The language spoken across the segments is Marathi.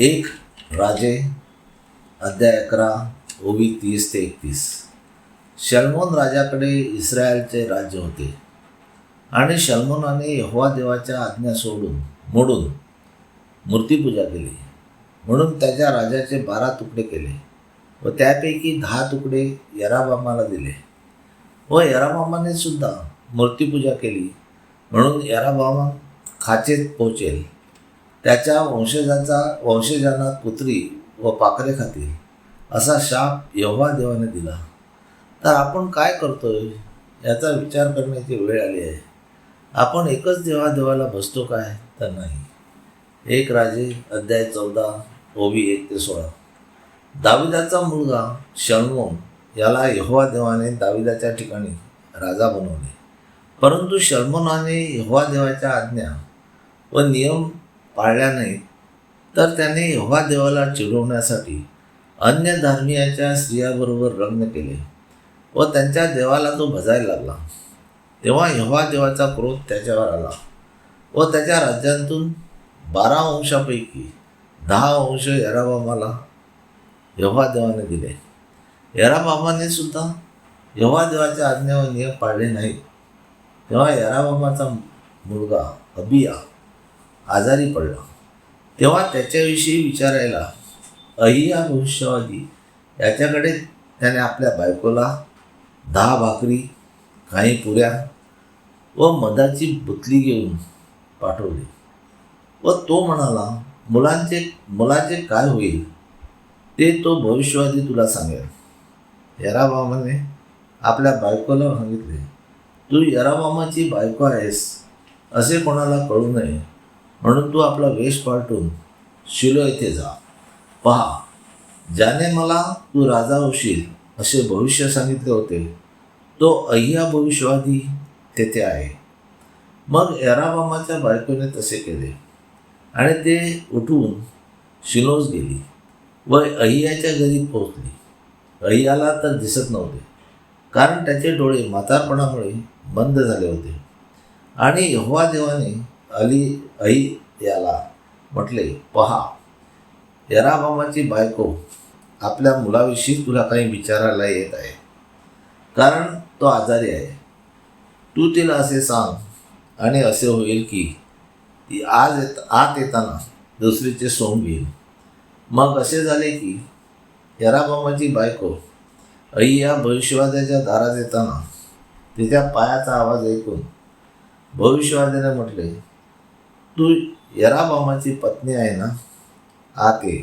एक राजे अध्याय अकरा ओवी तीस ते एकतीस. शल्मोन राजाकडे इस्रायलचे राज्य होते. आणि शल्मोनाने यहोवा देवाच्या आज्ञा सोडून मोडून मूर्तीपूजा केली. म्हणून त्याच्या राजाचे बारा तुकडे केले व त्यापैकी दहा तुकडे यराबामाला दिले. व यराबामाने सुद्धा मूर्तीपूजा केली. म्हणून यराबामा खाचेत पोचेल त्याच्या वंशजाचा वंशजांना पुत्री व पाखरे खातील असा शाप यहोवा देवाने दिला. तर आपण काय करतोय? याचा विचार करण्याची वेळ आली आहे. आपण एकच देवा देवाला बसतो काय? तर नाही. एक राजे अध्याय चौदा ओवी एक ते सोळा. दाविदाचा मुलगा शल्मोन याला यहोवा देवाने दाविदाच्या ठिकाणी राजा बनवले. परंतु शल्मोनाने यहोवा देवाच्या आज्ञा व नियम पाळल्या नाहीत. तर त्याने यहोवा देवाला चिडवण्यासाठी अन्य धार्मियाच्या स्त्रियाबरोबर लग्न केले व त्यांच्या देवाला तो भजायला लागला. तेव्हा यहोवा देवाचा क्रोध त्याच्यावर आला व त्याच्या राज्यांतून बारा अंशापैकी दहा अंश यराबामाला यहोवा देवाने दिले. यराबामाने सुद्धा यहोवा देवाच्या आज्ञा व नियम पाळले नाहीत. तेव्हा यराबामाचा मुलगा अबिया आजारी पडला. तेव्हा त्याच्याविषयी विचारायला अहिया भविष्यवादी याच्याकडे त्याने आपल्या बायकोला दहा भाकरी काही पुऱ्या व मधाची बुतली घेऊन पाठवली. व तो म्हणाला मुलांचे मुलाचे काय होईल ते तो भविष्यवादी तुला सांगेल. यराबामाने आपल्या बायकोला सांगितले तू यराबामाची बायको आहेस असे कोणाला कळू नये. म्हणून तू आपला वेश पालटून शिलो येथे जा. पहा ज्याने मला तू राजा होशील असे भविष्य सांगितले होते. तो अय्या भविष्यवादी तेथे आहे. मग एराबामाच्या बायकोने तसे केले. आणि ते उठून शिलोज गेली व अय्याच्या घरी पोहोचली. अय्याला तर दिसत नव्हते कारण त्याचे डोळे म्हातारपणामुळे बंद झाले होते. आणि यहोवा देवाने अली आई याला म्हटले पहा यराबामाची बायको आपल्या मुलाविषयी तुला काही विचारायला येत आहे. कारण तो आजारी आहे. तू तिला असे सांग आणि असे होईल की ती आज येत आत येताना दुसरीचे सोंग घेईल. मग असे झाले की यराबामाची बायको अय्या भविष्यवाद्याच्या दारात येताना तिच्या पायाचा आवाज ऐकून भविष्यवाद्याने म्हटले तू यराबामाची पत्नी आहे ना आत ये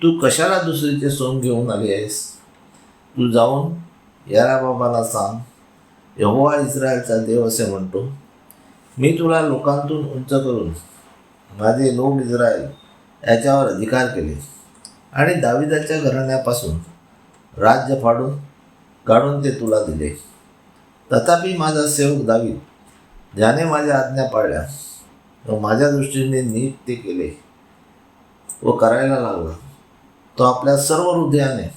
तू कशाला दुसरीचे सोंग घेऊन आली आहेस? तू जाऊन याराबाबाला सांग. यहोवा इस्रायलचा देव असे म्हणतो. मी तुला लोकांतून उंच करून माझे लोक इस्रायल याच्यावर अधिकार केले आणि दाविदाच्या घराण्यापासून राज्य फाडून काढून ते तुला दिले. तथापि माझा सेवक दावीद ज्याने माझ्या आज्ञा पाळल्या माझ्या दृष्टीने नीट ते केले. व करायला लागला. तो आपल्या सर्व हृदयाने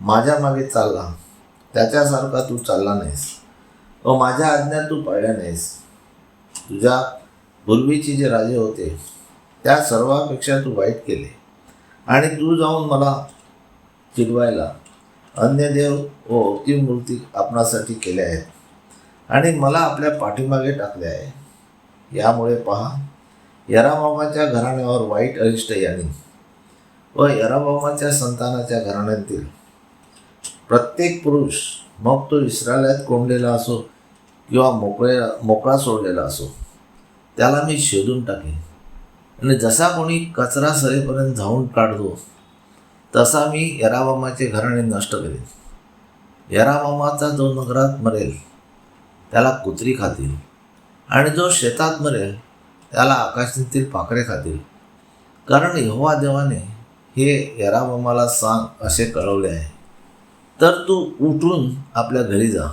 माझ्या मागे चालला. त्याच्यासारखा तू चालला नाहीस. व माझ्या आज्ञा तू पाळल्या नाहीस. तुझ्या पूर्वीचे जे राजे होते त्या सर्वापेक्षा तू वाईट केले. आणि तू जाऊन मला चिडवायला अन्य देव व अवती मूर्ती आपणासाठी केल्या आहेत. आणि मला आपल्या पाठीमागे टाकले आहे यामुळे पहा यरामामाच्या घराण्यावर वाईट अरिष्ट यांनी व यराबामाच्या संतानाच्या घराण्यातील प्रत्येक पुरुष मग तो इस्रायलात कोंडलेला असो किंवा मोकळे मोकळा सोडलेला असो त्याला मी शोधून टाकेन. आणि जसा कोणी कचरा सरेपर्यंत धावून काढतो तसा मी यराबामाचे घराणे नष्ट करेन. यराबामाचा जो नगरात मरेल त्याला कुत्री खातील. आणि जो शेतात मरेल त्याला आकाशातील पाखरे खातील. कारण यहोवा देवाने हे यराबामाला सांग असे कळवले आहे. तर तू उठून आपल्या घरी जा.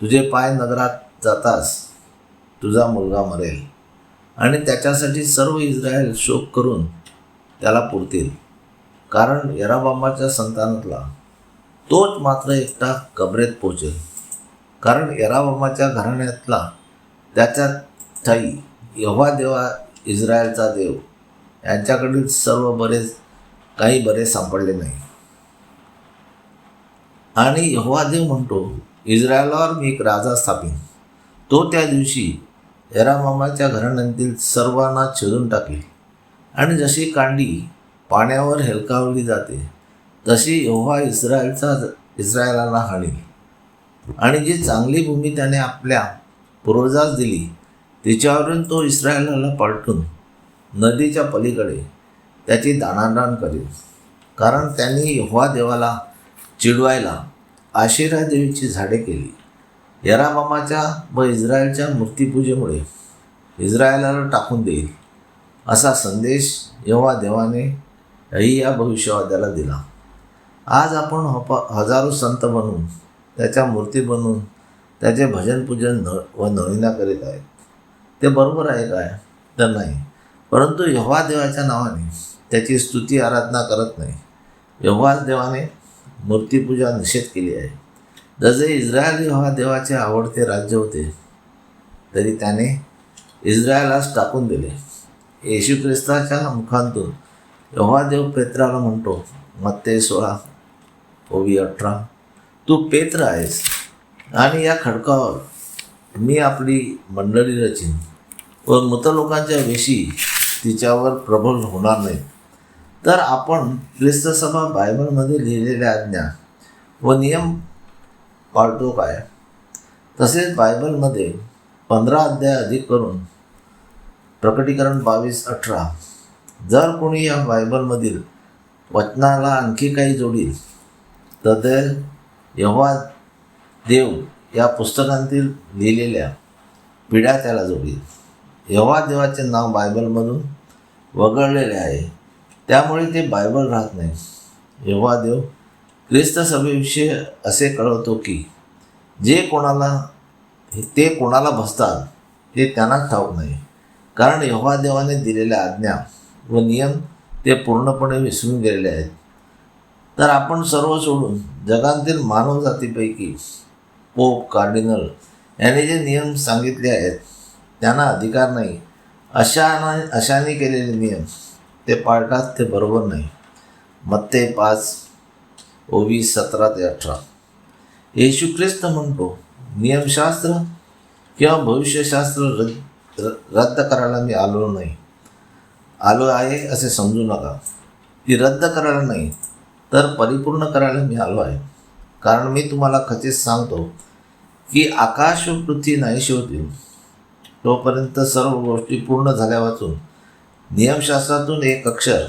तुझे पाय नगरात जातास. तुझा मुलगा मरेल. आणि त्याच्यासाठी सर्व इस्रायल शोक करून त्याला पुरतील. कारण यराबामाच्या संतानातला तोच मात्र एकटा कबरेत पोचेल. कारण यराबामाच्या घराण्यातला त्याच्या ठाई यव्हा देवा इस्रायलचा देव यांच्याकडील सर्व बरेच काही बरे सापडले नाही. आणि यव्हा देव म्हणतो इस्रायलावर मी एक राजा स्थापीन. तो त्या दिवशी एरामामाच्या घराण्यातील सर्वांना छेदून टाकेल. आणि जशी कांडी पाण्यावर हेलकावली जाते तशी यव्हा इस्रायलचा इस्रायलाला हाणील. आणि जी चांगली भूमी त्याने आपल्या पूर्वजास दिली. तिच्यावरून तो इस्रायलाला पलटून नदीच्या पलीकडे त्याची दाणादाण करेल कारण त्यांनी यहोवा देवाला चिडवायला आशिरा देवीची झाडे केली. यरामामाच्या व इस्रायलच्या मूर्तीपूजेमुळे इस्रायलाला टाकून देईल असा संदेश यहोवा देवाने या भविष्यवाद्याला दिला. आज आपण हप हजारो संत बनून त्याच्या मूर्ती बनवून त्याचे भजन पूजन न व नवीना करीत आहेत. ते बरोबर आहे काय? तर नाही. परंतु यव्हा देवाच्या नावाने त्याची स्तुती आराधना करत नाही. यव्हाच देवाने मूर्तीपूजा निषेध केली आहे. जसे इस्रायल यव्हा देवाचे आवडते राज्य होते तरी त्याने इस्रायलास टाकून दिले. येशू ख्रिस्ताच्या मुखांतून यव्हा देव पेत्राला म्हणतो मत्ते सोळा ओवी अठरा तू पेत्र आहेस. आणि या खडकावर मी आपली मंडळी रचीन. व मृत लोकांच्या वेशी तिच्यावर प्रबल होणार नाही. तर आपण ख्रिस्तसभा बायबलमध्ये लिहिलेल्या आज्ञा व नियम पाळतो काय? तसेच बायबलमध्ये पंधरा अध्याय अधिक करून प्रकटीकरण बावीस अठरा. जर कोणी या बायबलमधील वचनाला आणखी काही जोडील तर ते यव्हा देव या पुस्तकांतील लिहिलेल्या पिढ्या त्याला जोडील. यव्हा देवाचे नाव बायबलमधून वगळलेले आहे. त्यामुळे ते बायबल राहत नाही. यव्हा देव ख्रिस्त सभेविषयी असे कळवतो की जे कोणाला ते कोणाला बसतात हे त्यांना ठाऊक नाही. कारण यव्हा देवाने दिलेल्या आज्ञा व नियम ते पूर्णपणे विसरून गेलेले आहेत. तर आपण सर्व सोडून जगातील मानवजातीपैकी पोप कार्डिनल यांनी जे नियम सांगितले आहेत त्यांना अधिकार नाही. अशा अशाने केलेले नियम ते पाळतात ते बरोबर नाही. मत्ते पाच ओवीस सतरा ते अठरा. येशू ख्रिस्त म्हणतो नियमशास्त्र किंवा भविष्यशास्त्र रद्द रद्द करायला मी आलो नाही. आलो आहे असे समजू नका. ती रद्द करायला नाही तर परिपूर्ण करायला मी आलो आहे. कारण मी तुम्हाला खचित सांगतो की आकाश व पृथ्वी नाहीशी होतील तोपर्यंत सर्व गोष्टी पूर्ण झाल्या वाचून नियमशास्त्रातून एक अक्षर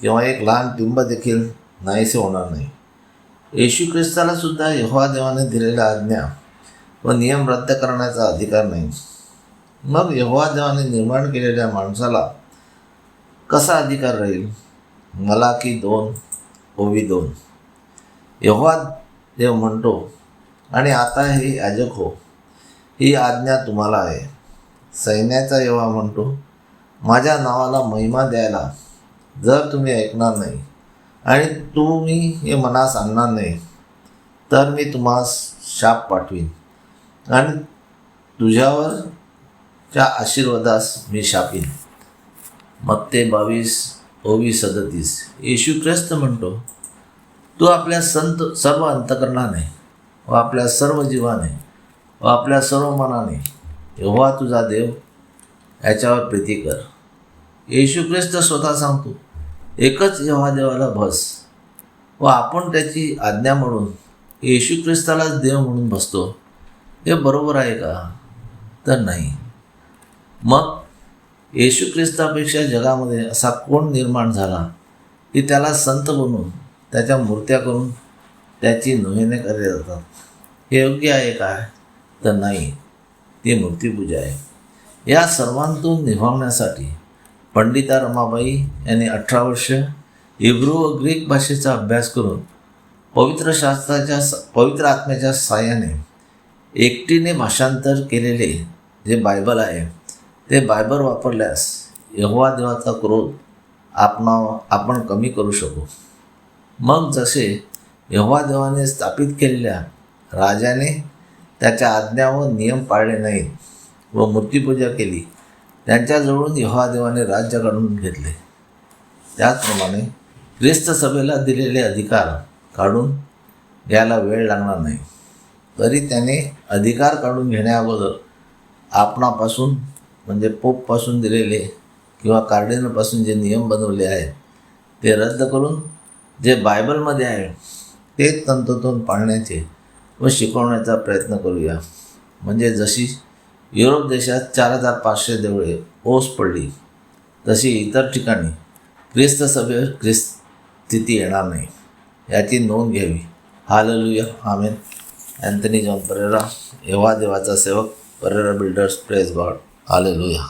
किंवा एक लहान टिंब देखील नाहीसे होणार नाही. येशू ख्रिस्ताला सुद्धा यहोवा देवाने दिलेल्या आज्ञा व नियम रद्द करण्याचा अधिकार नाही. मग यहोवा देवाने निर्माण केलेल्या माणसाला कसा अधिकार राहील? मला की दोन ओवी दोन. यहोवा देव म्हणतो आणि आता हे याजक हो ही आज्ञा तुम्हाला आहे. सैन्याचा येवा म्हणतो माझ्या नावाला महिमा द्यायला जर तुम्ही ऐकणार नाही आणि तुम्ही हे मनास आणणार नाही तर मी तुम्हास शाप पाठवीन आणि तुझ्यावरच्या आशीर्वादास मी शापीन. मग ते बावीस ओवीस सदतीस. येशू ख्रिस्त म्हणतो तू आपल्या संत सर्व अंतकरणाने व आपल्या सर्व जीवाने व आपल्या सर्व मनाने यहोवा तुझा देव याच्यावर प्रीती कर. येशू ख्रिस्त स्वतः सांगतो एकच यहोवा देवाला भस व आपण त्याची आज्ञा म्हणून येशू ख्रिस्तालाच देव म्हणून बसतो. हे बरोबर आहे का? तर नाही. मग येशू ख्रिस्तापेक्षा जगामध्ये असा कोण निर्माण झाला की त्याला संत बनून त्याच्या मूर्त्या करून त्याची नोंदणी करले जातात हे योग्य आहे काय तर नाही. ती मूर्तीपूजा आहे. या सर्वांतून निभावण्यासाठी पंडिता रमाबाई यांनी अठरा वर्ष इब्रू व ग्रीक भाषेचा अभ्यास करून पवित्र शास्त्राच्या पवित्र आत्म्याच्या साह्याने एकटीने भाषांतर केलेले जे बायबल आहे ते बायबल वापरल्यास यहोवा देवाचा क्रोध आपणा आपण कमी करू शकू. मग जसे यवादेवाने स्थापित केलेल्या राजाने त्याच्या आज्ञा व नियम पाळले नाहीत व मूर्तीपूजा केली. त्यांच्याजवळून यवादेवाने राज्य काढून घेतले. त्याचप्रमाणे ख्रिस्त सभेला दिलेले अधिकार काढून घ्यायला वेळ लागणार नाही. तरी त्याने अधिकार काढून घेण्याअगोदर आपणापासून म्हणजे पोपपासून दिलेले किंवा कार्डिनलपासून जे नियम बनवले आहेत ते रद्द करून जे बायबलमध्ये आहे ते तंतोतंत पाळण्याचे व शिकवण्याचा प्रयत्न करूया. म्हणजे जशी युरोप देशात चार हजार पाचशे देवळे ओस पडली तशी इतर ठिकाणी ख्रिस्त सभेवर ख्रिस्त स्थिती येणार नाही. याची नोंद घ्यावी. Hallelujah. Amen. Anthony John Pereira एव्हा देवाचा सेवक Pereira builders praise God. Hallelujah.